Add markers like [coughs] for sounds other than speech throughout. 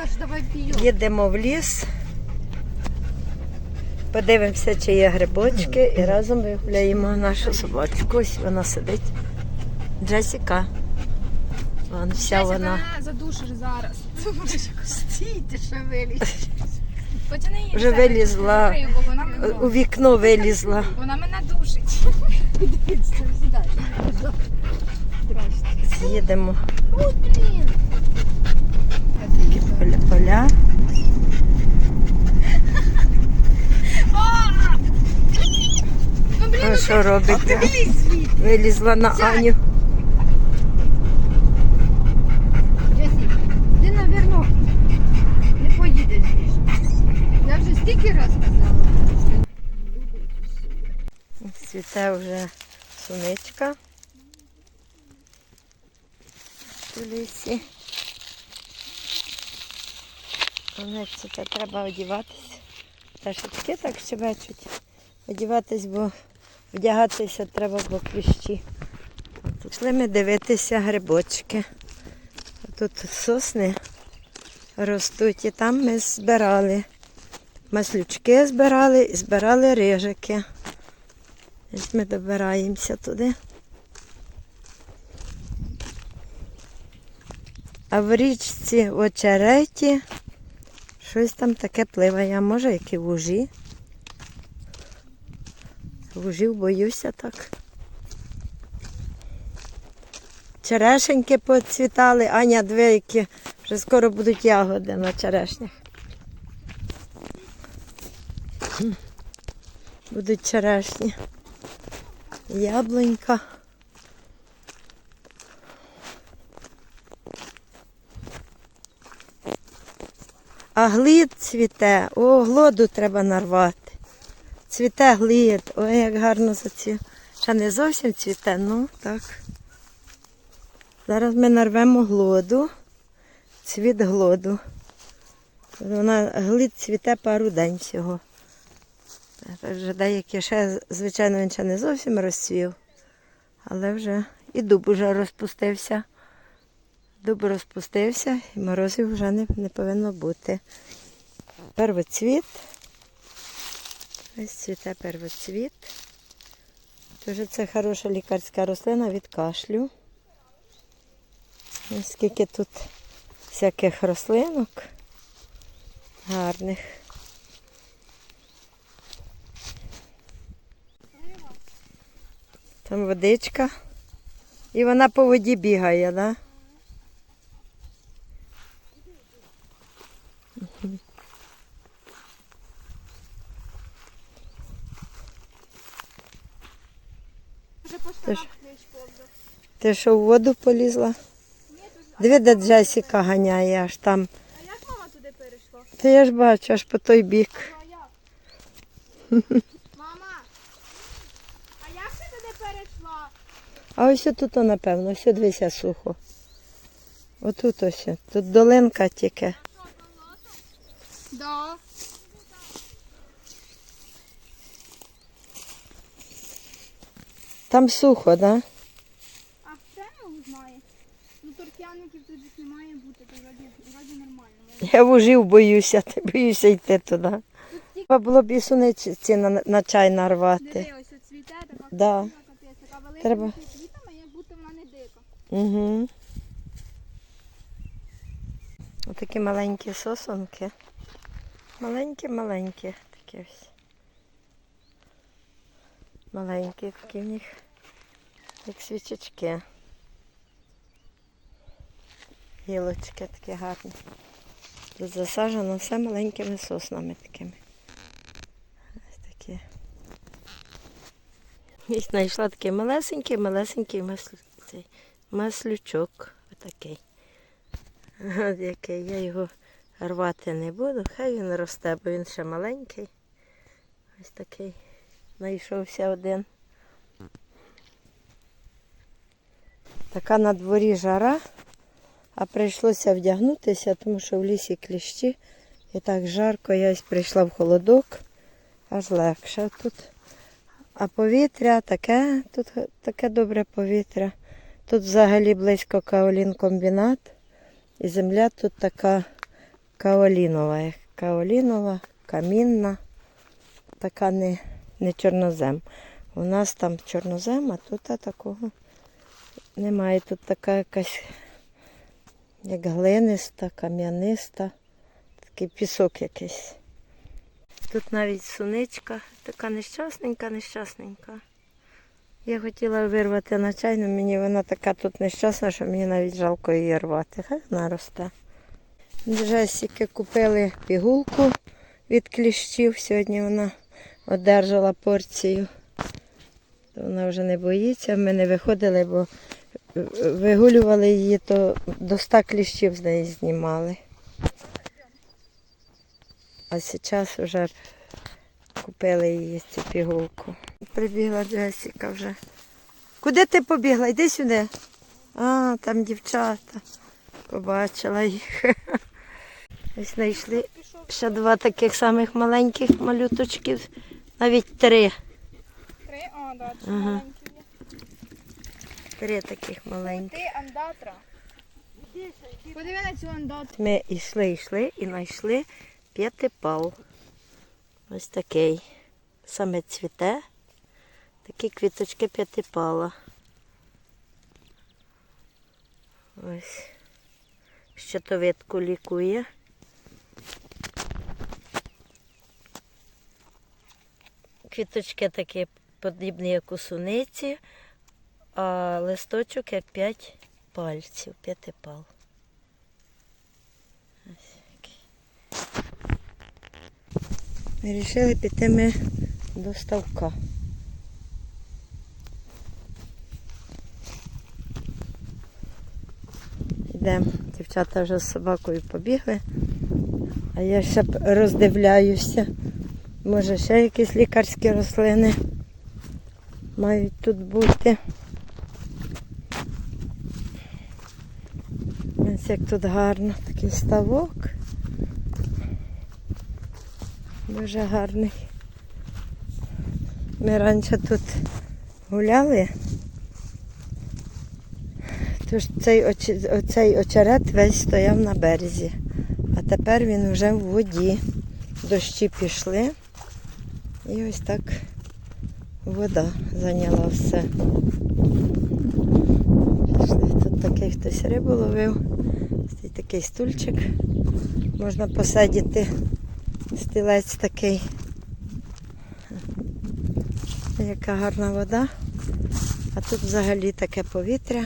п'єш, давай п'ємо. Їдемо в ліс. Подивимося, чи є грибочки, і разом вигуляємо нашу собачку. Ось вона сидить. Джесіка. Вон вся вона. задушиш зараз. Стійте, що вилізь. Потяни її. Вже все, вилізла. закрию, бо вона мене, У вікно вилізла. вона мене душить. Дивіться, сідай. Здрасте. Їдемо Ой, блін. Такі поля. поля. Ну, блін, А що робить? Вилізь звідти. Вилізла на Аню. Джесі, ти, навірно, не поїдеш більше. Я вже стільки раз казала. Цвіте вже суничка у лісі. Вони це треба одягатися. Та шутки так щебечуть. Одягатись, бо вдягатися треба, бо кліщі. Пішли ми дивитися грибочки. Тут сосни ростуть і там ми збирали. Маслючки збирали і збирали рижики. Ми добираємося туди. А в річці в очереті щось там таке пливає, може які вужі. Вужів боюся так. Черешеньки поцвітали, Аня дві, які вже скоро будуть ягоди на черешнях. Будуть черешні. Яблунька. А глід цвіте. О, глоду треба нарвати. Цвіте глід. Ой, як гарно зацвів. Ще не зовсім цвіте, ну так. Зараз ми нарвемо глоду. Цвіт глоду. Вона глід цвіте пару день всього. Вже деякі ще, звичайно, він ще не зовсім розцвів, але вже і дуб вже розпустився. Дуб розпустився і морозів вже не, не повинно бути. Первоцвіт. Ось цвіте первоцвіт. Дуже це хороша лікарська рослина від кашлю. Ось скільки тут всяких рослинок гарних. Там водичка. І вона по воді бігає, да? Мгм. Вже по Ти ж- штанах клещ повзав. Ти що в воду полізла? Диви, де Джесіка ганяє аж там. А як мама туди перейшла? Та я ж бачу, аж по той бік. Ну? Мама! А як ти туди перейшла? А ось тут, напевно, ось дивися сухо. Отут ось. Тут долинка тільки. Да. Там сухо, да? А хто його знає? Торфяників тут не має бути, то вроді, вроді нормально. Я вужів боюся, [laughs] боюся йти туди. Треба було б і суниці на, на чай нарвати. Диви, ось от цвіте, така Да. красива капець, така велика Треба. з квітами, як будто вона не дика. Угу. Отакі маленькі сосонки. Маленькі-маленькі такі ось. Маленькі такі в них, як свічечки. Гілочки такі гарні. Тут засаджено все маленькими соснами такими. Ось такі. І знайшла такий малесенький, малесенький маслю, цей, маслючок. Отакий. [laughs] От який. Я його рвати не буду. Хай він росте, бо він ще маленький. Ось такий. Знайшовся один. Така на дворі жара, а прийшлося вдягнутися, тому що в лісі кліщі. І так жарко, я ось прийшла в холодок, аж легше тут. А повітря таке, тут таке добре повітря. Тут взагалі близько Каолін комбінат. І земля тут така Каолінова. Каолінова, камінна, така не, не чорнозем. У нас там чорнозем, а тут такого немає. Тут така якась як глиниста, кам'яниста, такий пісок якийсь. Тут навіть суничка, така нещасненька, нещасненька. Я хотіла вирвати на чайну, мені вона така тут нещасна, що мені навіть жалко її рвати. Хай вона росте. Джесіки купили пігулку від кліщів. Сьогодні вона одержала порцію. Вона вже не боїться. Ми не виходили, бо вигулювали її, то до 100 кліщів з неї знімали. А зараз вже купили її цю пігулку. Прибігла Джесіка вже. Куди ти побігла? Йди сюди. А, там дівчата. Побачила їх. [laughs] Ось знайшли ще два таких самих маленьких малюточків. Навіть три. три, а, да, Ага. маленький є. Три таких маленьких. Ти андатра. Подиви на цю андатру. Ми йшли, йшли і знайшли п'ятипал. Ось такий. Саме цвіте. Такі квіточки п'ятипала. Ось. Щитовидку лікує. Квіточки такі подібні, як у суниці, а листочок як п'ять пальців, п'ятипал. Вирішили піти ми до ставка. Йдемо. Дівчата вже з собакою побігли, а я ще роздивляюся. Може ще якісь лікарські рослини мають тут бути. Ось як тут гарно, такий ставок. Дуже гарний. Ми раніше тут гуляли. Тож цей, оцей очерет весь стояв на березі. А тепер він вже в воді. Дощі пішли. І ось так вода зайняла все. Тут такий хтось рибу ловив. Такий стульчик. Можна посадити стілець такий. Яка гарна вода. А тут взагалі таке повітря.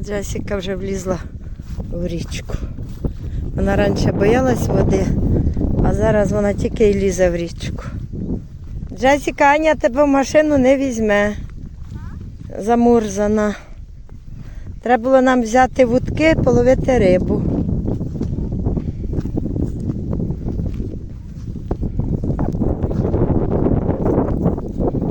Джесіка вже влізла в річку. Вона раніше боялась води, а зараз вона тільки й лізе в річку. Джесіка, Аня тебе в машину не візьме. Замурзана. Треба було нам взяти вудки, половити рибу.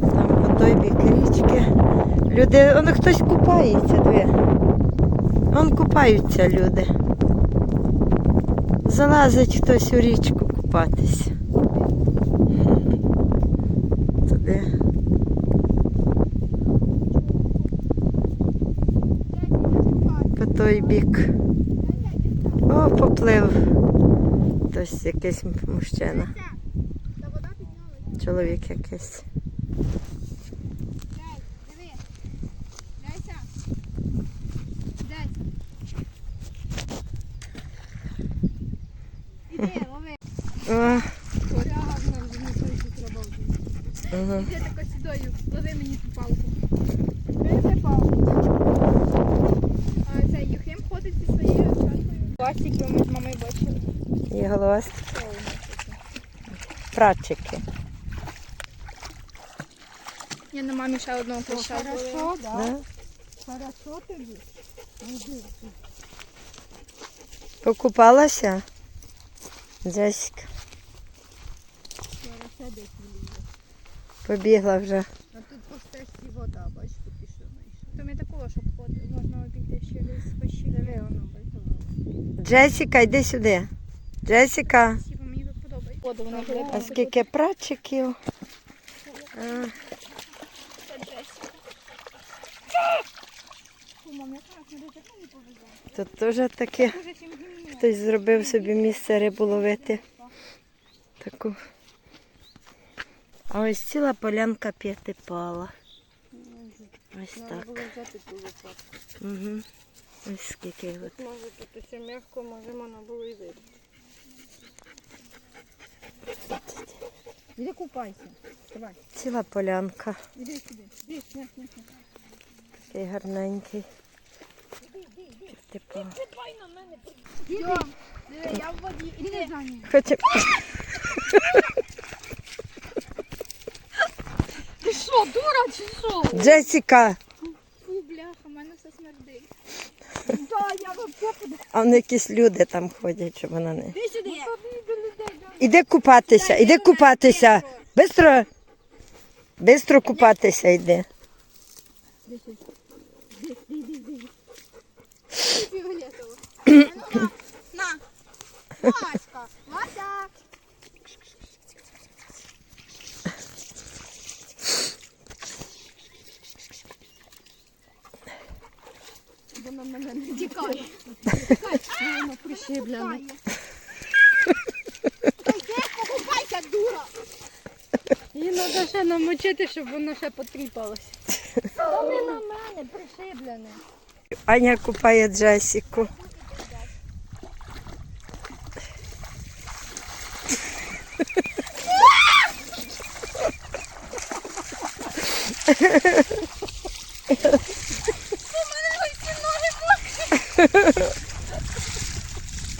Там по той бік річки. Люди, он хтось купається, диви. Вон купаються люди. Залазить хтось у річку купатися. Туди. По той бік. О, поплив. Хтось якийсь мужчина. Чоловік якийсь. Дай, диви. Дайся. Дайся. Іди, лови. О, Коряга в нам замісуючи треба угу. Іди тако сюдою, лови мені ту палку. Бери палку. А це Юхим ходить зі своєю чаткою. Пластики ми з мамою бачили. І голос. Пратчики. Я на мамі ще одного кліща зловила. Да? Хорошо тобі? Покупалася? Джесіка. Зараз десь влізе. Побігла вже. А тут по стежці вода, бачиш, тут пішла. То ми такого, щоб можна обійти ще десь по щілі. Диви, воно бачила. Джесіка, йди сюди. Джесіка. А скільки прачиків? А. Тут теж таке хтось зробив собі місце рибу ловити. Таку. А ось ціла полянка п'ятипала. Ось так. взяти ту лопатку. Угу. Ось скільки от. Може тут ще м'яко, може можна було і вийти. Іди купайся. Давай. Ціла полянка. Іди сюди. Іди, сня, сня, сня. Такий гарненький. П'ятипал. Йо, диви, я в воді. Іди за ним. Хоче... [laughs] Ти що, дура чи що? Джесіка! Фу, бляха, в мене все смердить. Да, я подивлюсь. А вони якісь люди там ходять, щоб вона не. Іди сюди. Іди купатися, іди купатися. Бистро. Бистро купатися йди. Фіолетово. На, на Вася. Вона Тікай. йди, покупайся, дура. Її треба ще намочити, щоб вона ще потріпалася. Та не на мене пришиблене. Аня купає Джесіку.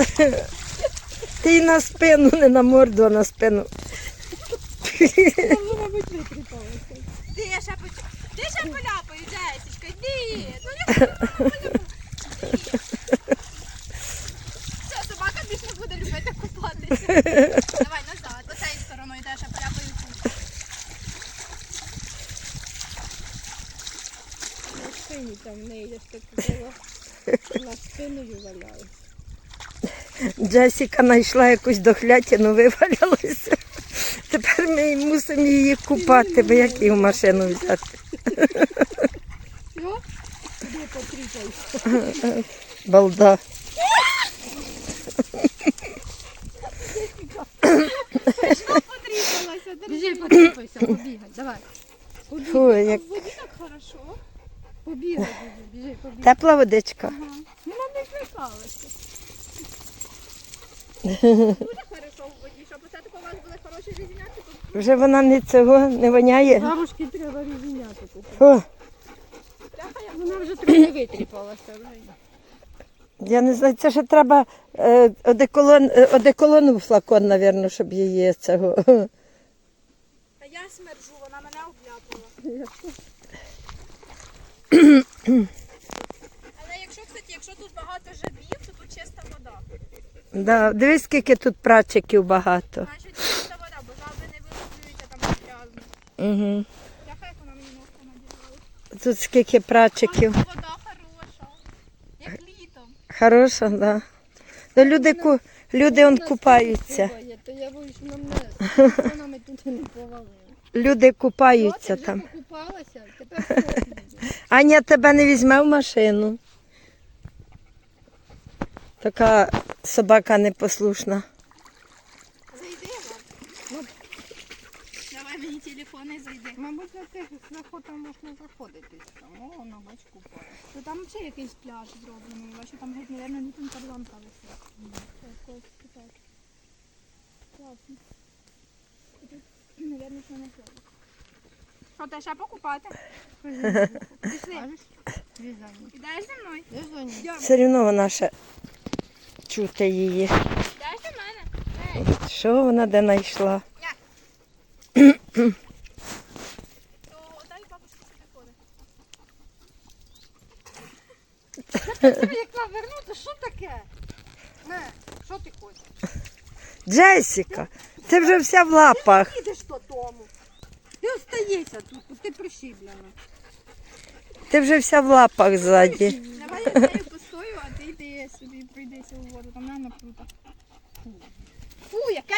[laughs] Ти й на спину, не на морду, а на спину. Мабуть. Ти ще поч... Ти ще поляпаю, Джесічка, йди. Ну не поляпаю. Все, собака більше не буде любити купатися. Давай назад, оцею стороною теж ще поляпаю тут. На спині там в неї так казала. На спиною валяє. Джесіка знайшла якусь дохлятину, вивалялася. Тепер ми мусимо її купати, бо як її в машину взяти. Балда. Потріпалася, потріпайся, побігай, давай. Побігай. Фу, як В воді так хорошо. Побігай, біжи, біжи, побігай. тепла водичка. Вона не злякалася. Дуже хорошо в воді, щоб оце тако у вас були хороші різняти, то Вже вона не цього не воняє. Бабушки треба різняти купити. Вона вже трохи витріпалася. вже. я не знаю, це ще треба е, одеколон, е, одеколону в флакон, мабуть, щоб її цього. Та я смержу, вона мене обляпала. [coughs] Але якщо, кстати, якщо тут багато жабів, то тут чиста вода. Да, дивись, скільки тут прачиків багато. Значить чиста вода, бо жаби не виловлюються там грязно. Угу. Яка як вона мені ножку надягала. Тут скільки прачиків. Вода хороша. Як літом. Хороша, да. Ну, люди, ку, люди он купаються. То я боюсь, вона тут не. Люди купаються От, там. Покупалася, тепер [laughs] що буде? Аня тебе не візьме в машину. Така собака непослушна. Зайди, вам. Давай мені телефон і зайди. Мабуть, на цих заходах можна заходити. О, на бач купає. То там ще якийсь пляж зроблений. Бачу, там геть, мабуть, не там тарзанка висить. Класно. Що не плаває. Що, ти ще покупати? Пішли. Ідеш зі мною? Все одно вона ще чути її. Що вона де знайшла? Як навернути, що таке? Не, що ти хочеш? Джесіка, ти вже вся в лапах. Їдеш додому. Ти остаєшся тут, ти пришиблена. Ти вже вся в лапах ззаді. Давай я йди собі у воду. Там не круто. Фу, яке